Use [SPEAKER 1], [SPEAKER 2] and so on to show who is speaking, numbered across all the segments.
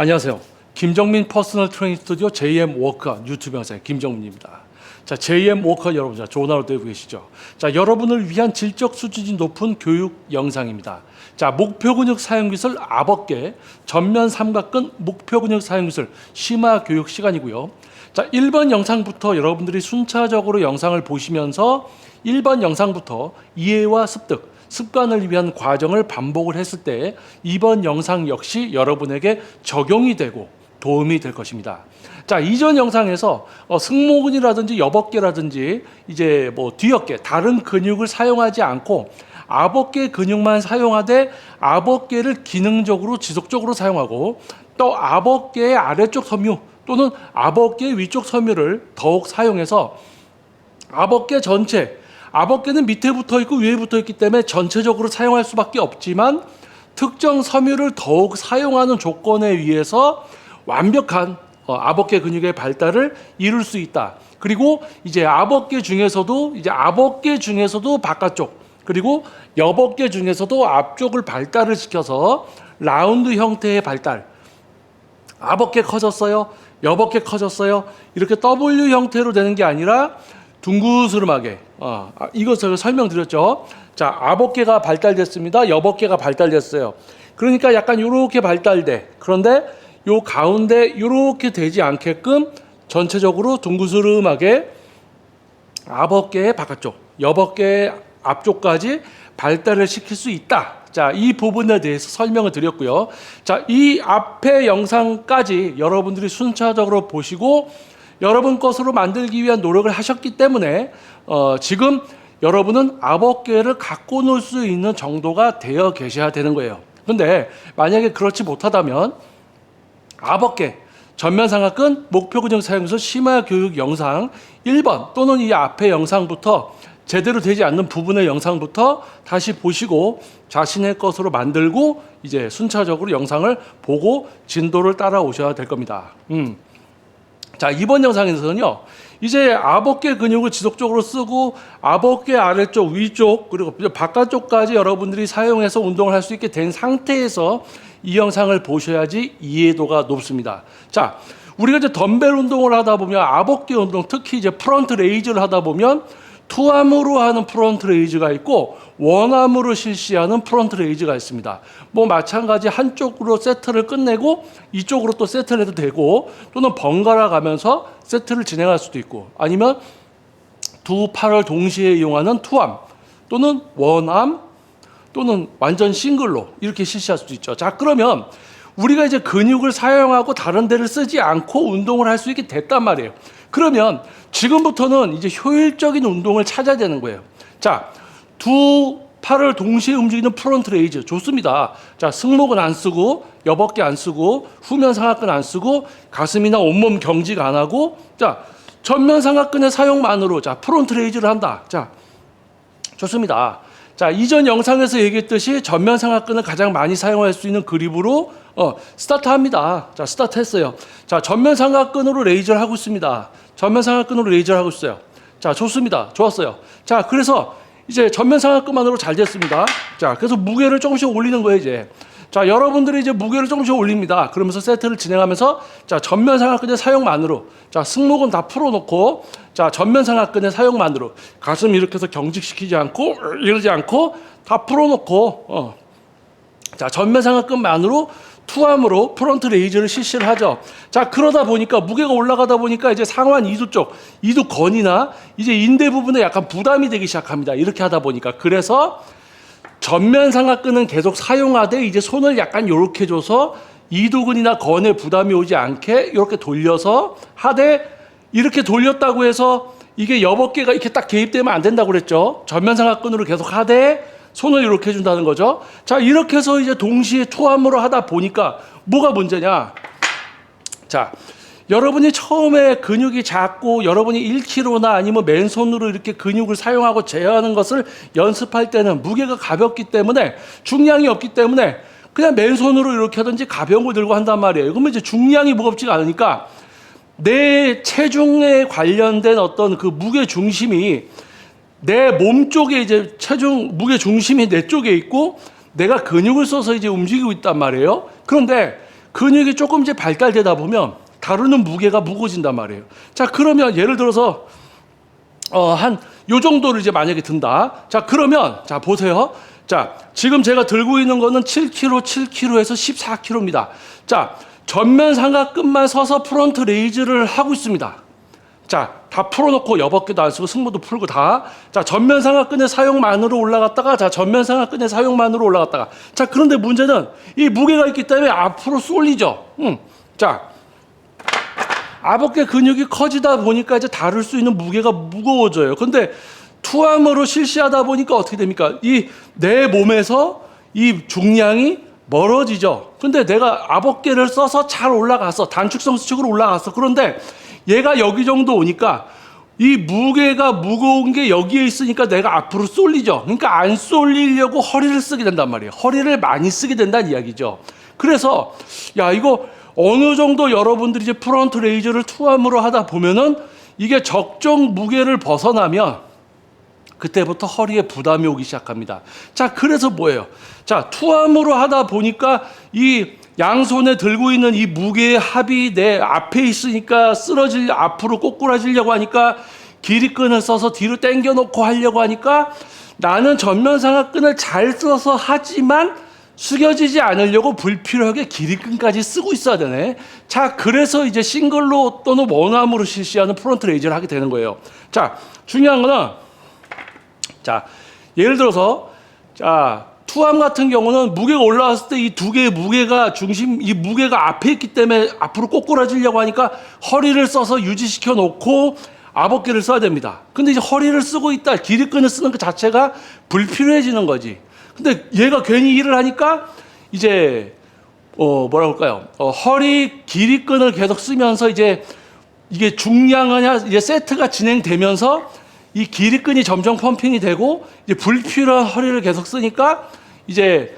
[SPEAKER 1] 안녕하세요. 김정민 퍼스널 트레이닝 스튜디오 JM 워커 유튜브 영상의 김정민입니다. 자, JM 워커 여러분, 자, 좋은 하루 되고 계시죠? 자, 여러분을 위한 질적 수준이 높은 교육 영상입니다. 자, 목표 근육 사용 기술 아버게 전면 삼각근 목표 근육 사용 기술 심화 교육 시간이고요. 자, 1번 영상부터 여러분들이 순차적으로 영상을 보시면서 1번 영상부터 이해와 습득, 습관을 위한 과정을 반복을 했을 때 이번 영상 역시 여러분에게 적용이 되고 도움이 될 것입니다. 자, 이전 영상에서 어, 승모근이라든지 여벅개라든지 이제 뭐 뒤어깨 다른 근육을 사용하지 않고 아벅개 근육만 사용하되 아벅개를 기능적으로 지속적으로 사용하고 또 아벅개의 아래쪽 섬유 또는 아벅개 위쪽 섬유를 더욱 사용해서 아벅개 전체 아벅개는 밑에 붙어 있고 위에 붙어 있기 때문에 전체적으로 사용할 수밖에 없지만 특정 섬유를 더욱 사용하는 조건에 의해서 완벽한 어, 아벅개 근육의 발달을 이룰 수 있다. 그리고 이제 아벅개 중에서도 이제 아벅개 중에서도 바깥쪽 그리고 여벅개 중에서도 앞쪽을 발달을 시켜서 라운드 형태의 발달. 아벅개 커졌어요. 여벅개 커졌어요. 이렇게 W 형태로 되는 게 아니라 둥그스름하게 어, 아, 이것을 설명드렸죠. 자, 아벅개가 발달됐습니다. 여벅개가 발달됐어요. 그러니까 약간 이렇게 발달돼. 그런데 요 가운데 이렇게 되지 않게끔 전체적으로 둥그스름하게 아벅개의 바깥쪽, 여벅개의 앞쪽까지 발달을 시킬 수 있다. 자, 이 부분에 대해서 설명을 드렸고요. 자, 이 앞에 영상까지 여러분들이 순차적으로 보시고 여러분 것으로 만들기 위한 노력을 하셨기 때문에 어, 지금 여러분은 아벅개를 갖고 놀 수 있는 정도가 되어 계셔야 되는 거예요. 근데 만약에 그렇지 못하다면 아벅개 전면 삼각근 목표 근육 사용에서 심화 교육 영상 1번 또는 이 앞에 영상부터 제대로 되지 않는 부분의 영상부터 다시 보시고 자신의 것으로 만들고 이제 순차적으로 영상을 보고 진도를 따라오셔야 될 겁니다. 음. 자, 이번 영상에서는요. 이제 아벅개 근육을 지속적으로 쓰고 아벅개 아래쪽, 위쪽, 그리고 바깥쪽까지 여러분들이 사용해서 운동을 할 수 있게 된 상태에서 이 영상을 보셔야지 이해도가 높습니다. 자, 우리가 이제 덤벨 운동을 하다 보면 아벅개 운동, 특히 이제 프런트 레이즈를 하다 보면 투암으로 하는 프론트 레이즈가 있고 원암으로 실시하는 프론트 레이즈가 있습니다. 뭐 마찬가지 한쪽으로 세트를 끝내고 이쪽으로 또 세트를 해도 되고 또는 번갈아 가면서 세트를 진행할 수도 있고 아니면 두 팔을 동시에 이용하는 투암 또는 원암 또는 완전 싱글로 이렇게 실시할 수도 있죠. 자, 그러면 우리가 이제 근육을 사용하고 다른 데를 쓰지 않고 운동을 할 수 있게 됐단 말이에요. 그러면 지금부터는 이제 효율적인 운동을 찾아야 되는 거예요. 자, 두 팔을 동시에 움직이는 프론트 레이즈 좋습니다. 자, 승모근 안 쓰고 여벅개 안 쓰고 후면 상하근 안 쓰고 가슴이나 온몸 경직 안 하고 자, 전면 상하근의 사용만으로 자, 프론트 레이즈를 한다. 자, 좋습니다. 자, 이전 영상에서 얘기했듯이 전면 상하근을 가장 많이 사용할 수 있는 그립으로 어, 스타트합니다. 자, 스타트 했어요. 자, 전면 상하근으로 레이저를 하고 있습니다. 전면 상하근으로 레이저를 하고 있어요. 자, 좋습니다. 좋았어요. 자, 그래서 이제 전면 상하근만으로 잘 됐습니다. 자, 그래서 무게를 조금씩 올리는 거예요, 이제. 자, 여러분들이 이제 무게를 조금씩 올립니다. 그러면서 세트를 진행하면서 자, 전면 상하근의 사용만으로 자, 승모근 다 풀어 놓고 자, 전면 상하근의 사용만으로 가슴 이렇게 해서 경직시키지 않고 이러지 않고 다 풀어 놓고 어. 자, 전면 상하근만으로 투암으로 프론트 레이저를 실시를 하죠. 자, 그러다 보니까 무게가 올라가다 보니까 이제 상완 이두 쪽, 이두 건이나 이제 인대 부분에 약간 부담이 되기 시작합니다. 이렇게 하다 보니까. 그래서 전면 상하근은 계속 사용하되 이제 손을 약간 요렇게 줘서 이두근이나 건에 부담이 오지 않게 이렇게 돌려서 하되 이렇게 돌렸다고 해서 이게 여벅개가 이렇게 딱 개입되면 안 된다고 그랬죠. 전면 상하근으로 계속 하되 손을 이렇게 해준다는 거죠. 자, 이렇게 해서 이제 동시에 투함으로 하다 보니까 뭐가 문제냐. 자, 여러분이 처음에 근육이 작고 여러분이 1kg나 아니면 맨손으로 이렇게 근육을 사용하고 제어하는 것을 연습할 때는 무게가 가볍기 때문에 중량이 없기 때문에 그냥 맨손으로 이렇게 하든지 가벼운 걸 들고 한단 말이에요. 그러면 이제 중량이 무겁지가 않으니까 내 체중에 관련된 어떤 그 무게 중심이 내 몸 쪽에 이제 체중 무게 중심이 내 쪽에 있고 내가 근육을 써서 이제 움직이고 있단 말이에요. 그런데 근육이 조금 이제 발달되다 보면 다루는 무게가 무거워진단 말이에요. 자, 그러면 예를 들어서 어, 한 요 정도를 이제 만약에 든다. 자, 그러면 자, 보세요. 자, 지금 제가 들고 있는 거는 7kg, 7kg에서 14kg입니다. 자, 전면 삼각근만 서서 프론트 레이즈를 하고 있습니다. 자, 다 풀어놓고 여벗게도 안 쓰고 승모도 풀고 다. 자, 전면 삼각근의 사용만으로 올라갔다가, 자, 전면 삼각근의 사용만으로 올라갔다가. 자, 그런데 문제는 이 무게가 있기 때문에 앞으로 쏠리죠. 음. 자, 아버게 근육이 커지다 보니까 이제 다룰 수 있는 무게가 무거워져요. 근데 투함으로 실시하다 보니까 어떻게 됩니까? 이 내 몸에서 이 중량이 멀어지죠. 근데 내가 아버게를 써서 잘 올라갔어. 단축성 수축으로 올라갔어. 그런데 얘가 여기 정도 오니까 이 무게가 무거운 게 여기에 있으니까 내가 앞으로 쏠리죠. 그러니까 안 쏠리려고 허리를 쓰게 된단 말이에요. 허리를 많이 쓰게 된다는 이야기죠. 그래서 야 이거 어느 정도 여러분들이 이제 프론트 레이저를 투함으로 하다 보면은 이게 적정 무게를 벗어나면 그때부터 허리에 부담이 오기 시작합니다. 자, 그래서 뭐예요? 자, 투함으로 하다 보니까 이 양손에 들고 있는 이 무게의 합이 내 앞에 있으니까 쓰러질 앞으로 꼬꾸라지려고 하니까 길이끈을 써서 뒤로 당겨 놓고 하려고 하니까 나는 전면상하끈을 잘 써서 하지만 숙여지지 않으려고 불필요하게 길이끈까지 쓰고 있어야 되네. 자, 그래서 이제 싱글로 또는 원암으로 실시하는 프론트 레이저를 하게 되는 거예요. 자, 중요한 거는 자, 예를 들어서 자, 투함 같은 경우는 무게가 올라왔을 때 이 두 개의 무게가 중심 이 무게가 앞에 있기 때문에 앞으로 꼬꾸라지려고 하니까 허리를 써서 유지시켜 놓고 아버게를 써야 됩니다. 근데 이제 허리를 쓰고 있다 길이끈을 쓰는 것 자체가 불필요해지는 거지. 근데 얘가 괜히 일을 하니까 이제 어 뭐라 그럴까요? 어, 허리 길이끈을 계속 쓰면서 이제 이게 중량은 이제 세트가 진행되면서 이 길이끈이 점점 펌핑이 되고 이제 불필요한 허리를 계속 쓰니까 이제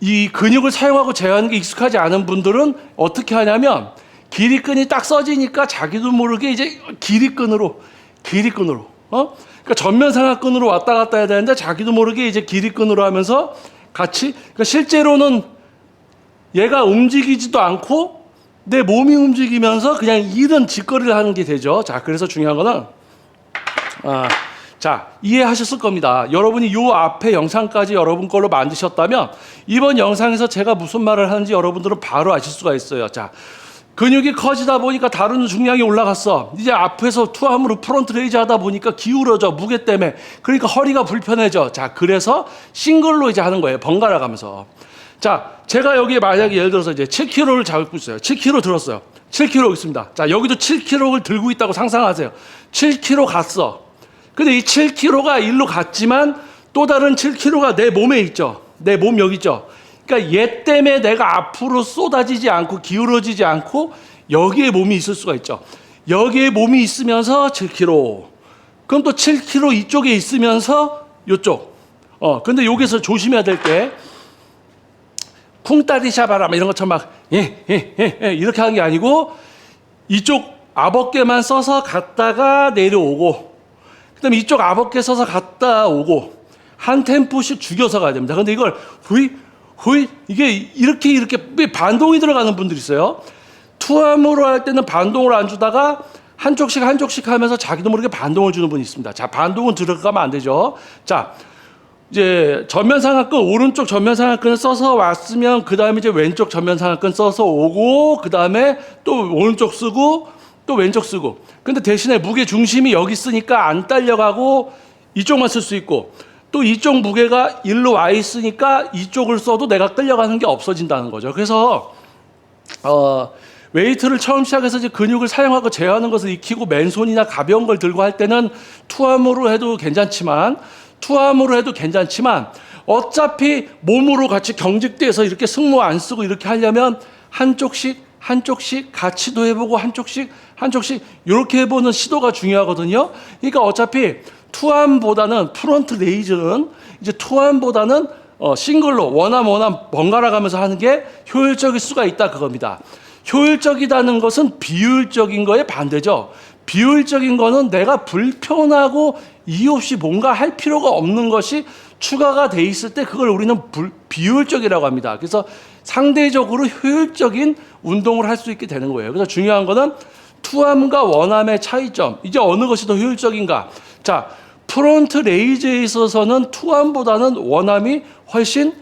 [SPEAKER 1] 이 근육을 사용하고 제어하는 게 익숙하지 않은 분들은 어떻게 하냐면 길이끈이 딱 써지니까 자기도 모르게 이제 길이끈으로 길이끈으로 어 그러니까 전면 상하끈으로 왔다 갔다 해야 되는데 자기도 모르게 이제 길이끈으로 하면서 같이 그러니까 실제로는 얘가 움직이지도 않고 내 몸이 움직이면서 그냥 이런 짓거리를 하는 게 되죠. 자, 그래서 중요한 거는 아, 자, 이해하셨을 겁니다. 여러분이 요 앞에 영상까지 여러분 걸로 만드셨다면 이번 영상에서 제가 무슨 말을 하는지 여러분들은 바로 아실 수가 있어요. 자, 근육이 커지다 보니까 다루는 중량이 올라갔어. 이제 앞에서 투함으로 프론트 레이즈 하다 보니까 기울어져 무게 때문에. 그러니까 허리가 불편해져. 자, 그래서 싱글로 이제 하는 거예요. 번갈아 가면서. 자, 제가 여기에 만약에 예를 들어서 이제 7kg를 잡고 있어요. 7kg 들었어요. 7kg 있습니다. 자, 여기도 7kg를 들고 있다고 상상하세요. 7kg 갔어. 근데 이 7kg가 일로 갔지만 또 다른 7kg가 내 몸에 있죠. 내 몸 여기 있죠. 그러니까 얘 때문에 내가 앞으로 쏟아지지 않고 기울어지지 않고 여기에 몸이 있을 수가 있죠. 여기에 몸이 있으면서 7kg. 그럼 또 7kg 이쪽에 있으면서 이쪽. 어, 근데 여기서 조심해야 될 게 쿵따리 샤바라 이런 것처럼 막 예, 예, 예, 예, 이렇게 하는 게 아니고 이쪽 아버게만 써서 갔다가 내려오고 그다음에 이쪽 아버게 써서 갔다 오고 한 템포씩 죽여서 가야 됩니다. 근데 이걸 후이 후이 이게 이렇게 이렇게 반동이 들어가는 분들이 있어요. 투함으로 할 때는 반동을 안 주다가 한쪽씩 한쪽씩 하면서 자기도 모르게 반동을 주는 분이 있습니다. 자, 반동은 들어가면 안 되죠. 자, 이제 전면 상하근 오른쪽 전면 상하근을 써서 왔으면 그 다음에 이제 왼쪽 전면 상하근 써서 오고 그 다음에 또 오른쪽 쓰고 또 왼쪽 쓰고. 근데 대신에 무게 중심이 여기 있으니까 안 딸려가고 이쪽만 쓸 수 있고 또 이쪽 무게가 일로 와 있으니까 이쪽을 써도 내가 끌려가는 게 없어진다는 거죠. 그래서 어 웨이트를 처음 시작해서 이제 근육을 사용하고 제어하는 것을 익히고 맨손이나 가벼운 걸 들고 할 때는 투함으로 해도 괜찮지만 투함으로 해도 괜찮지만 어차피 몸으로 같이 경직돼서 이렇게 승모 안 쓰고 이렇게 하려면 한쪽씩 한쪽씩 같이도 해보고 한쪽씩 한쪽씩 이렇게 해보는 시도가 중요하거든요. 그러니까 어차피 투함보다는 프론트 레이즈는 이제 투함보다는 어, 싱글로 원암 원암 번갈아 가면서 하는 게 효율적일 수가 있다 그겁니다. 효율적이다는 것은 비효율적인 거에 반대죠. 비효율적인 거는 내가 불편하고 이유 없이 뭔가 할 필요가 없는 것이 추가가 돼 있을 때 그걸 우리는 불, 비효율적이라고 합니다. 그래서 상대적으로 효율적인 운동을 할 수 있게 되는 거예요. 그래서 중요한 거는 투함과 원함의 차이점. 이제 어느 것이 더 효율적인가? 자, 프론트 레이즈에 있어서는 투함보다는 원함이 훨씬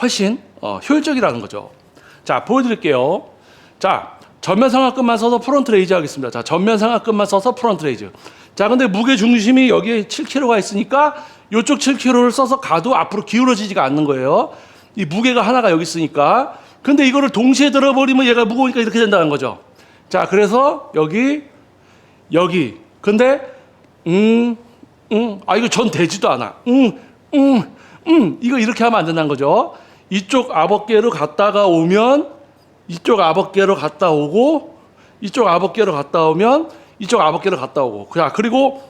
[SPEAKER 1] 훨씬 어, 효율적이라는 거죠. 자, 보여드릴게요. 자, 전면 상하끝만 써서 프론트 레이즈 하겠습니다. 자, 전면 상하끝만 써서 프론트 레이즈. 자, 근데 무게 중심이 여기에 7kg가 있으니까 이쪽 7kg를 써서 가도 앞으로 기울어지지가 않는 거예요. 이 무게가 하나가 여기 있으니까. 근데 이거를 동시에 들어버리면 얘가 무거우니까 이렇게 된다는 거죠. 자, 그래서 여기, 여기. 근데, 음, 음, 아, 이거 전 되지도 않아. 음, 음, 음. 이거 이렇게 하면 안 된다는 거죠. 이쪽 아버께로 갔다가 오면, 이쪽 아버께로 갔다 오고, 이쪽 아버께로 갔다 오면, 이쪽 아버께로 갔다 오고. 자, 그리고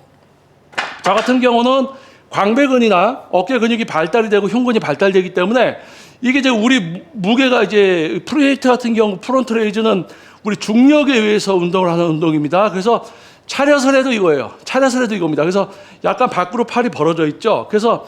[SPEAKER 1] 저 같은 경우는 광배근이나 어깨 근육이 발달이 되고 흉근이 발달되기 때문에 이게 이제 우리 무- 무게가 이제 프리헤이트 같은 경우 프론트 레이즈는 우리 중력에 의해서 운동을 하는 운동입니다. 그래서 차렷을 해도 이거예요. 차렷을 해도 이겁니다. 그래서 약간 밖으로 팔이 벌어져 있죠. 그래서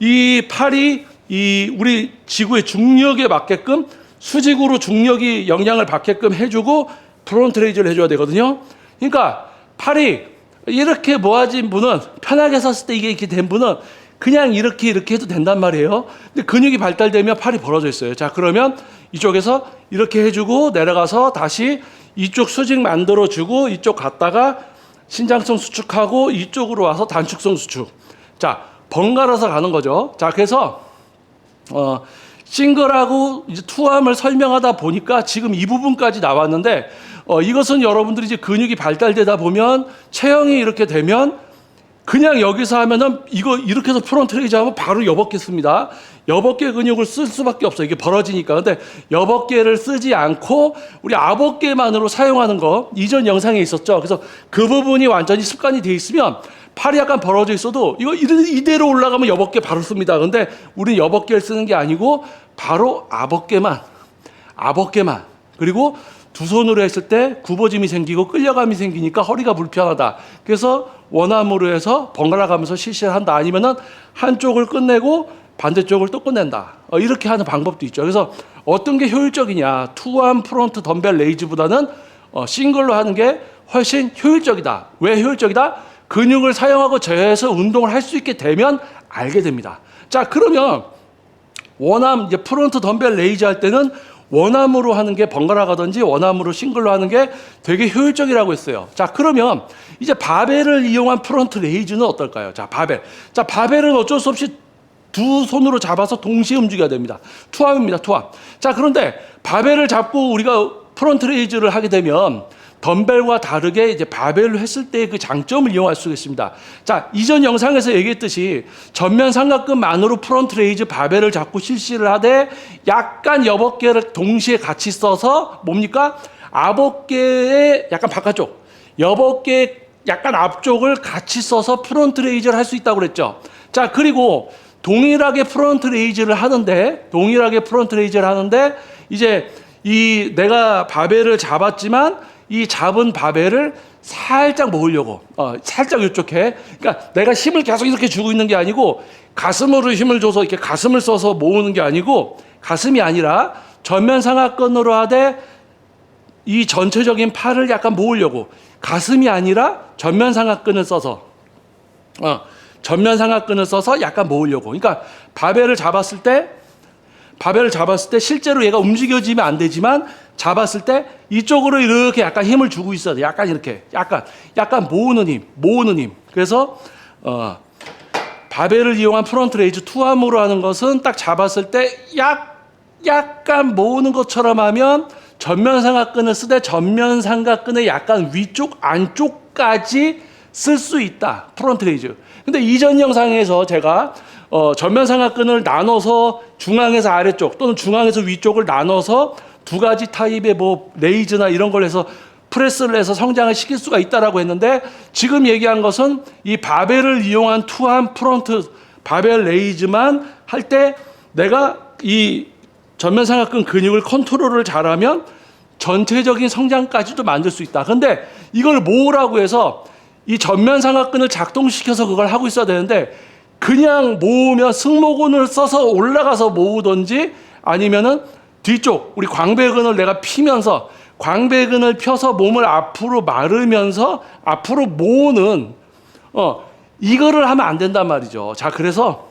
[SPEAKER 1] 이 팔이 이 우리 지구의 중력에 맞게끔 수직으로 중력이 영향을 받게끔 해주고 프론트 레이즈를 해줘야 되거든요. 그러니까 팔이 이렇게 모아진 분은 편하게 섰을 때 이게 이렇게 된 분은 그냥 이렇게 이렇게 해도 된단 말이에요. 근데 근육이 발달되면 팔이 벌어져 있어요. 자, 그러면 이쪽에서 이렇게 해주고 내려가서 다시 이쪽 수직 만들어 주고 이쪽 갔다가 신장성 수축하고 이쪽으로 와서 단축성 수축. 자, 번갈아서 가는 거죠. 자, 그래서 어, 싱글하고 이제 투함을 설명하다 보니까 지금 이 부분까지 나왔는데 어, 이것은 여러분들이 이제 근육이 발달되다 보면 체형이 이렇게 되면 그냥 여기서 하면은 이거 이렇게 해서 프론트 레이즈 하면 바로 여벅게 씁니다. 여벅게 근육을 쓸 수밖에 없어요. 이게 벌어지니까. 근데 여벅게를 쓰지 않고 우리 아벅게만으로 사용하는 거 이전 영상에 있었죠. 그래서 그 부분이 완전히 습관이 돼 있으면 팔이 약간 벌어져 있어도 이거 이대- 이대로 올라가면 여벅게 바로 씁니다. 근데 우리는 여벅게를 쓰는 게 아니고 바로 아벅게만 아벅게만 그리고 두 손으로 했을 때 굽어짐이 생기고 끌려감이 생기니까 허리가 불편하다. 그래서 원암으로 해서 번갈아 가면서 실시를 한다. 아니면은 한쪽을 끝내고 반대쪽을 또 끝낸다. 어, 이렇게 하는 방법도 있죠. 그래서 어떤 게 효율적이냐? 투암 프론트 덤벨 레이즈보다는 어, 싱글로 하는 게 훨씬 효율적이다. 왜 효율적이다? 근육을 사용하고 제어해서 운동을 할 수 있게 되면 알게 됩니다. 자, 그러면 원암 이제 프론트 덤벨 레이즈 할 때는 원암으로 하는 게 번갈아 가든지 원암으로 싱글로 하는 게 되게 효율적이라고 했어요. 자, 그러면 이제 바벨을 이용한 프론트 레이즈는 어떨까요? 자, 바벨. 자, 바벨은 어쩔 수 없이 두 손으로 잡아서 동시에 움직여야 됩니다. 투함입니다, 투함. 자, 그런데 바벨을 잡고 우리가 프론트 레이즈를 하게 되면 덤벨과 다르게 이제 바벨로 했을 때그 장점을 이용할 수 있습니다. 자, 이전 영상에서 얘기했듯이 전면 삼각근만으로 프론트 레이즈 바벨을 잡고 실시를 하되 약간 여벅게를 동시에 같이 써서 뭡니까? 아벅게의 약간 바깥쪽, 여벅게 약간 앞쪽을 같이 써서 프론트 레이즈를 할 수 있다고 그랬죠. 자, 그리고 동일하게 프론트 레이즈를 하는데 동일하게 프론트 레이즈를 하는데 이제 이 내가 바벨을 잡았지만 이 잡은 바벨을 살짝 모으려고. 어, 살짝 이쪽에. 그러니까 내가 힘을 계속 이렇게 주고 있는 게 아니고 가슴으로 힘을 줘서 이렇게 가슴을 써서 모으는 게 아니고 가슴이 아니라 전면 상하근으로 하되 이 전체적인 팔을 약간 모으려고. 가슴이 아니라 전면 상하근을 써서. 어, 전면 상하근을 써서 약간 모으려고. 그러니까 바벨을 잡았을 때 바벨을 잡았을 때 실제로 얘가 움직여지면 안 되지만 잡았을 때 이쪽으로 이렇게 약간 힘을 주고 있어야 돼. 약간 이렇게 약간 약간 모으는 힘, 모으는 힘. 그래서 어, 바벨을 이용한 프론트 레이즈 투함으로 하는 것은 딱 잡았을 때 약, 약간 모으는 것처럼 하면 전면 삼각근을 쓰되 전면 삼각근의 약간 위쪽 안쪽까지 쓸 수 있다. 프론트 레이즈. 근데 이전 영상에서 제가 어, 전면 삼각근을 나눠서 중앙에서 아래쪽 또는 중앙에서 위쪽을 나눠서 두 가지 타입의 뭐 레이즈나 이런 걸 해서 프레스를 해서 성장을 시킬 수가 있다라고 했는데 지금 얘기한 것은 이 바벨을 이용한 투함 프론트 바벨 레이즈만 할 때 내가 이 전면 삼각근 근육을 컨트롤을 잘하면 전체적인 성장까지도 만들 수 있다. 근데 이걸 모으라고 해서 이 전면 삼각근을 작동시켜서 그걸 하고 있어야 되는데 그냥 모으면 승모근을 써서 올라가서 모으든지 아니면은 뒤쪽 우리 광배근을 내가 피면서 광배근을 펴서 몸을 앞으로 마르면서 앞으로 모으는 어 이거를 하면 안 된단 말이죠. 자 그래서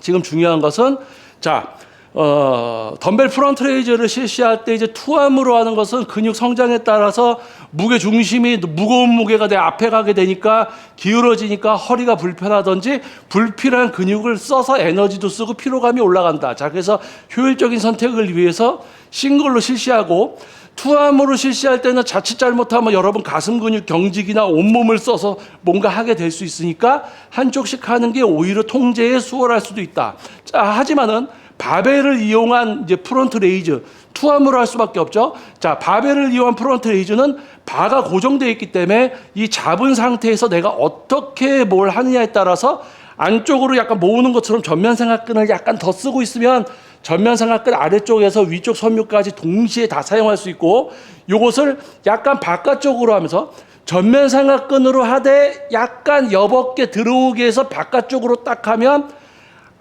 [SPEAKER 1] 지금 중요한 것은 자 어, 덤벨 프런트 레이저를 실시할 때 이제 투암으로 하는 것은 근육 성장에 따라서 무게 중심이 무거운 무게가 내 앞에 가게 되니까 기울어지니까 허리가 불편하든지 불필요한 근육을 써서 에너지도 쓰고 피로감이 올라간다. 자, 그래서 효율적인 선택을 위해서 싱글로 실시하고 투암으로 실시할 때는 자칫 잘못하면 여러분 가슴 근육 경직이나 온몸을 써서 뭔가 하게 될 수 있으니까 한쪽씩 하는 게 오히려 통제에 수월할 수도 있다. 자, 하지만은 바벨을 이용한 이제 프론트 레이즈 투암으로 할 수밖에 없죠. 자, 바벨을 이용한 프론트 레이즈는 바가 고정되어 있기 때문에 이 잡은 상태에서 내가 어떻게 뭘 하느냐에 따라서 안쪽으로 약간 모으는 것처럼 전면 삼각근을 약간 더 쓰고 있으면 전면 삼각근 아래쪽에서 위쪽 섬유까지 동시에 다 사용할 수 있고 요것을 약간 바깥쪽으로 하면서 전면 삼각근으로 하되 약간 여벗게 들어오게 해서 바깥쪽으로 딱 하면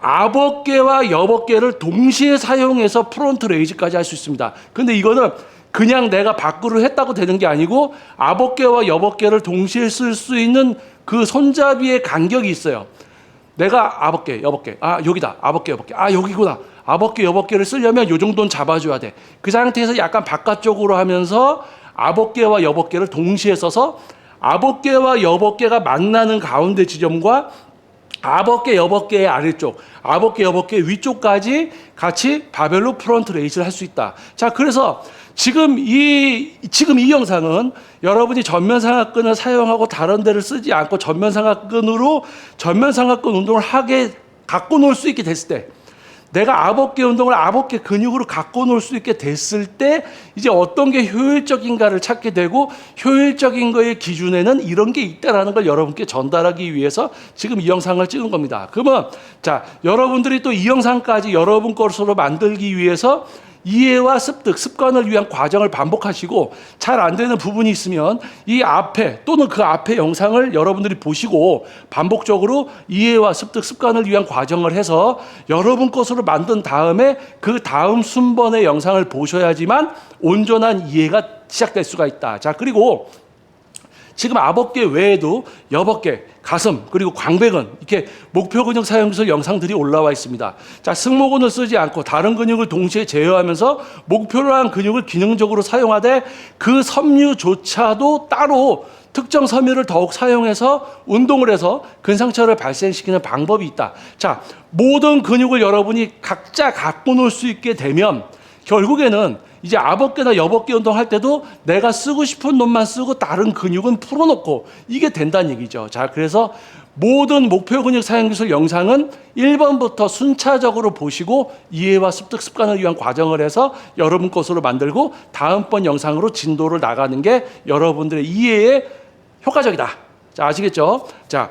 [SPEAKER 1] 아벗개와 여벗개를 동시에 사용해서 프론트 레이즈까지 할 수 있습니다. 근데 이거는 그냥 내가 밖으로 했다고 되는 게 아니고 아벗개와 여벗개를 동시에 쓸 수 있는 그 손잡이의 간격이 있어요. 내가 아벗개, 여벗개, 아 여기다, 아벗개, 여벗개, 아 여기구나. 아벗개, 여벗개를 쓰려면 요 정도는 잡아줘야 돼. 그 상태에서 약간 바깥쪽으로 하면서 아벗개와 여벗개를 동시에 써서 아벗개와 여벗개가 만나는 가운데 지점과 아벗개 여벗개의 아래쪽, 아벗개 여벗개 위쪽까지 같이 바벨로 프론트 레이스를 할 수 있다. 자, 그래서 지금 이 지금 이 영상은 여러분이 전면 삼각근을 사용하고 다른 데를 쓰지 않고 전면 삼각근으로 전면 삼각근 운동을 하게 갖고 놀 수 있게 됐을 때 내가 아벗개 운동을 아벗개 근육으로 갖고 놀 수 있게 됐을 때 이제 어떤 게 효율적인가를 찾게 되고 효율적인 거의 기준에는 이런 게 있다라는 걸 여러분께 전달하기 위해서 지금 이 영상을 찍은 겁니다. 그러면 자 여러분들이 또 이 영상까지 여러분 것으로 만들기 위해서 이해와 습득, 습관을 위한 과정을 반복하시고 잘 안 되는 부분이 있으면 이 앞에 또는 그 앞에 영상을 여러분들이 보시고 반복적으로 이해와 습득, 습관을 위한 과정을 해서 여러분 것으로 만든 다음에 그 다음 순번의 영상을 보셔야지만 온전한 이해가 시작될 수가 있다. 자, 그리고 지금 아벗개 외에도 여벗개, 가슴, 그리고 광배근 이렇게 목표 근육 사용 기술 영상들이 올라와 있습니다. 자, 승모근을 쓰지 않고 다른 근육을 동시에 제어하면서 목표로 한 근육을 기능적으로 사용하되 그 섬유조차도 따로 특정 섬유를 더욱 사용해서 운동을 해서 근상처를 발생시키는 방법이 있다. 자, 모든 근육을 여러분이 각자 갖고 놀 수 있게 되면 결국에는 이제 아벗개나 여벗개 운동할 때도 내가 쓰고 싶은 놈만 쓰고 다른 근육은 풀어놓고 이게 된다는 얘기죠. 자, 그래서 모든 목표 근육 사용 기술 영상은 1번부터 순차적으로 보시고 이해와 습득 습관을 위한 과정을 해서 여러분 것으로 만들고 다음번 영상으로 진도를 나가는 게 여러분들의 이해에 효과적이다. 자, 아시겠죠? 자,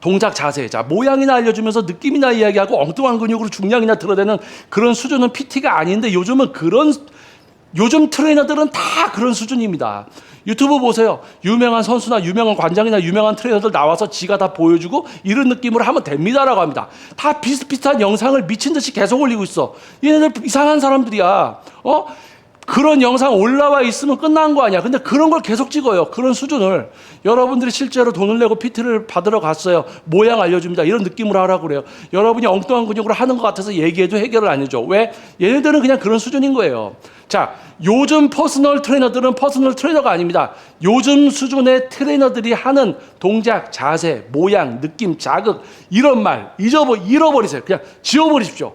[SPEAKER 1] 동작 자세, 자 모양이나 알려주면서 느낌이나 이야기하고 엉뚱한 근육으로 중량이나 드러내는 그런 수준은 PT가 아닌데 요즘은 그런 요즘 트레이너들은 다 그런 수준입니다. 유튜브 보세요. 유명한 선수나 유명한 관장이나 유명한 트레이너들 나와서 지가 다 보여주고 이런 느낌으로 하면 됩니다라고 합니다. 다 비슷비슷한 영상을 미친 듯이 계속 올리고 있어. 얘네들 이상한 사람들이야. 어? 그런 영상 올라와 있으면 끝난 거 아니야. 근데 그런 걸 계속 찍어요. 그런 수준을. 여러분들이 실제로 돈을 내고 PT를 받으러 갔어요. 모양 알려줍니다. 이런 느낌으로 하라고 그래요. 여러분이 엉뚱한 근육으로 하는 것 같아서 얘기해도 해결을 안 해줘. 왜? 얘네들은 그냥 그런 수준인 거예요. 자, 요즘 퍼스널 트레이너들은 퍼스널 트레이너가 아닙니다. 요즘 수준의 트레이너들이 하는 동작, 자세, 모양, 느낌, 자극, 이런 말, 잊어버, 잃어버리세요. 그냥 지워버리십시오.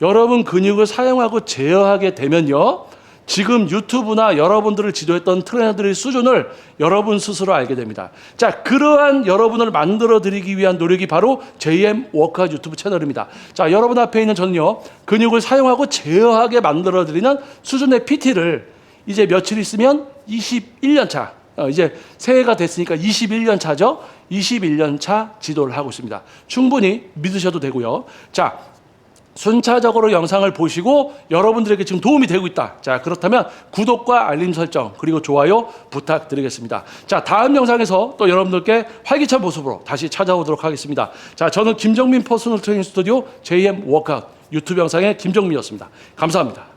[SPEAKER 1] 여러분 근육을 사용하고 제어하게 되면요. 지금 유튜브나 여러분들을 지도했던 트레이너들의 수준을 여러분 스스로 알게 됩니다. 자, 그러한 여러분을 만들어 드리기 위한 노력이 바로 JM 워크아웃 유튜브 채널입니다. 자, 여러분 앞에 있는 저는요, 근육을 사용하고 제어하게 만들어 드리는 수준의 PT를 이제 며칠 있으면 21년 차, 어, 이제 새해가 됐으니까 21년 차죠. 21년 차 지도를 하고 있습니다. 충분히 믿으셔도 되고요. 자, 순차적으로 영상을 보시고 여러분들에게 지금 도움이 되고 있다. 자, 그렇다면 구독과 알림 설정 그리고 좋아요 부탁드리겠습니다. 자, 다음 영상에서 또 여러분들께 활기찬 모습으로 다시 찾아오도록 하겠습니다. 자, 저는 김정민 퍼스널 트레이닝 스튜디오 JM 워크아웃 유튜브 영상의 김정민이었습니다. 감사합니다.